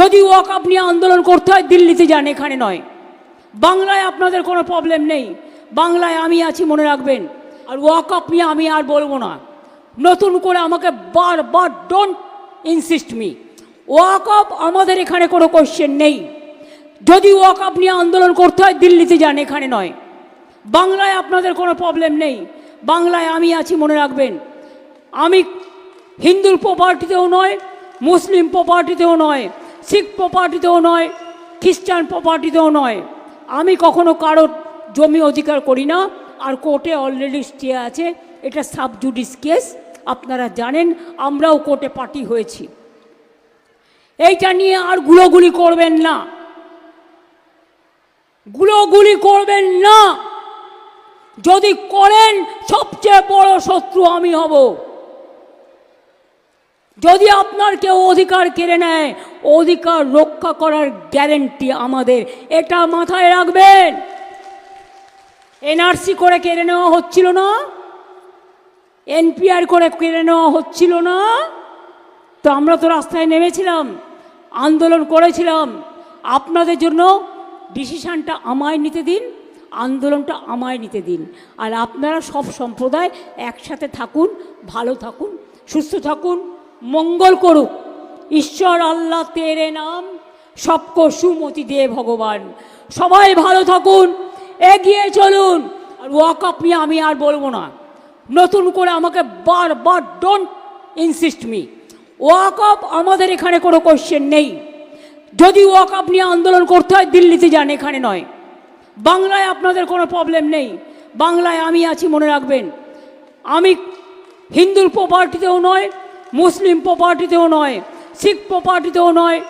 যদি ওয়াকআপ নিয়ে আন্দোলন করতে হয়, দিল্লিতে যান, এখানে নয়। বাংলায় আপনাদের কোনো প্রবলেম নেই। বাংলায় আমি আছি, মনে রাখবেন। আর ওয়াকআপ নিয়ে আমি আর বলব না। নতুন করে আমাকে বারবার ডোন্ট ইনসিস্ট মি ওয়াকআপ আমাদের এখানে কোনো কোশ্চেন নেই। যদি ওয়াকআপ নিয়ে আন্দোলন করতে হয়, দিল্লিতে যান, এখানে নয়। বাংলায় আপনাদের কোনো প্রবলেম নেই। বাংলায় আমি আছি, মনে রাখবেন। আমি হিন্দুর প্রপার্টিতেও নয়, মুসলিম প্রপার্টিতেও নয়। শিখ প্রপার্টিতেও নয়, খ্রিস্টান প্রপার্টিতেও নয়। আমি কখনো কারোর জমি অধিকার করি না, আর কোর্টে অলরেডি স্টে আছে। এটা সাব জুডিস কেস, আপনারা জানেন, আমরাও কোর্টে পার্টি হয়েছি। এইটা নিয়ে আর গুলোগুলি করবেন না। গুলোগুলি করবেন না। যদি করেন, সবচেয়ে বড় শত্রু আমি হব। যদি আপনার কেউ অধিকার কেড়ে নেয়, অধিকার রক্ষা করার গ্যারেন্টি আমাদের। এটা মাথায় রাখবেন। এনআরসি করে কেড়ে নেওয়া হচ্ছিল না। এনপিআর করে কেড়ে নেওয়া হচ্ছিল না। তো আমরা তো রাস্তায় নেমেছিলাম, আন্দোলন করেছিলাম। আপনাদের জন্য ডিসিশানটা আমায় নিতে দিন, আন্দোলনটা আমায় নিতে দিন। আর আপনারা সব সম্প্রদায় একসাথে থাকুন, ভালো থাকুন, সুস্থ থাকুন। মঙ্গল করুক। ঈশ্বর আল্লাহ তেরে নাম, সবকো সুমতি দে ভগবান। সবাই ভালো থাকুন, এগিয়ে চলুন। আর ওয়াকআপ নিয়ে আমি আর বলব না। নতুন করে আমাকে বারবার ডোন্ট ইনসিস্ট মি ওয়াকআপ আমাদের এখানে কোনো কোশ্চেন নেই। যদি ওয়াকআপ নিয়ে আন্দোলন করতে হয়, দিল্লিতে যান, এখানে নয়। বাংলায় আপনাদের কোনো প্রবলেম নেই। বাংলায় আমি আছি, মনে রাখবেন। আমি হিন্দুর প্রপার্টিতেও নয় মুসলিম প্রপার্টিতেও নয়, শিখ প্রপার্টিতেও নয়,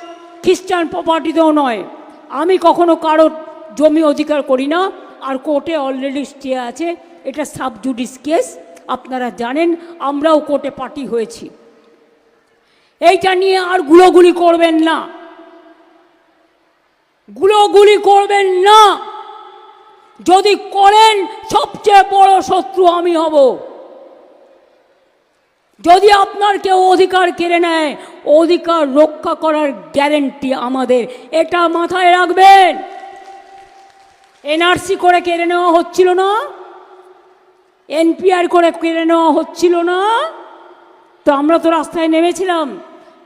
খ্রিস্টান প্রপার্টিতেও নয়। আমি কখনো কারোর জমি অধিকার করি না, আর কোর্টে অলরেডি স্টে আছে, এটা সাব জুডিস কেস আপনারা জানেন, আমরাও কোর্টে পার্টি হয়েছি। এইটা নিয়ে আর গুলোগুলি করবেন না। গুলোগুলি করবেন না। যদি করেন, সবচেয়ে বড় শত্রু আমি হব। যদি আপনার কেউ অধিকার কেড়ে নেয়, অধিকার রক্ষা করার গ্যারেন্টি আমাদের। এটা মাথায় রাখবেন। এনআরসি করে কেড়ে নেওয়া হচ্ছিল না। এনপিআর করে কেড়ে নেওয়া হচ্ছিল না। তো আমরা তো রাস্তায় নেমেছিলাম,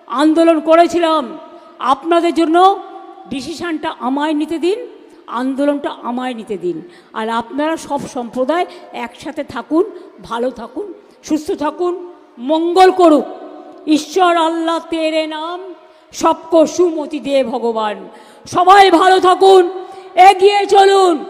আন্দোলন করেছিলাম। আপনাদের জন্য ডিসিশানটা আমায় নিতে দিন, আন্দোলনটা আমায় নিতে দিন। আর আপনারা সব সম্প্রদায় একসাথে থাকুন, ভালো থাকুন, সুস্থ থাকুন। মঙ্গল করুক। ঈশ্বর আল্লাহ তেরে নাম, সবকো সুমতি দে ভগবান। সবাই ভালো থাকুন, এগিয়ে চলুন।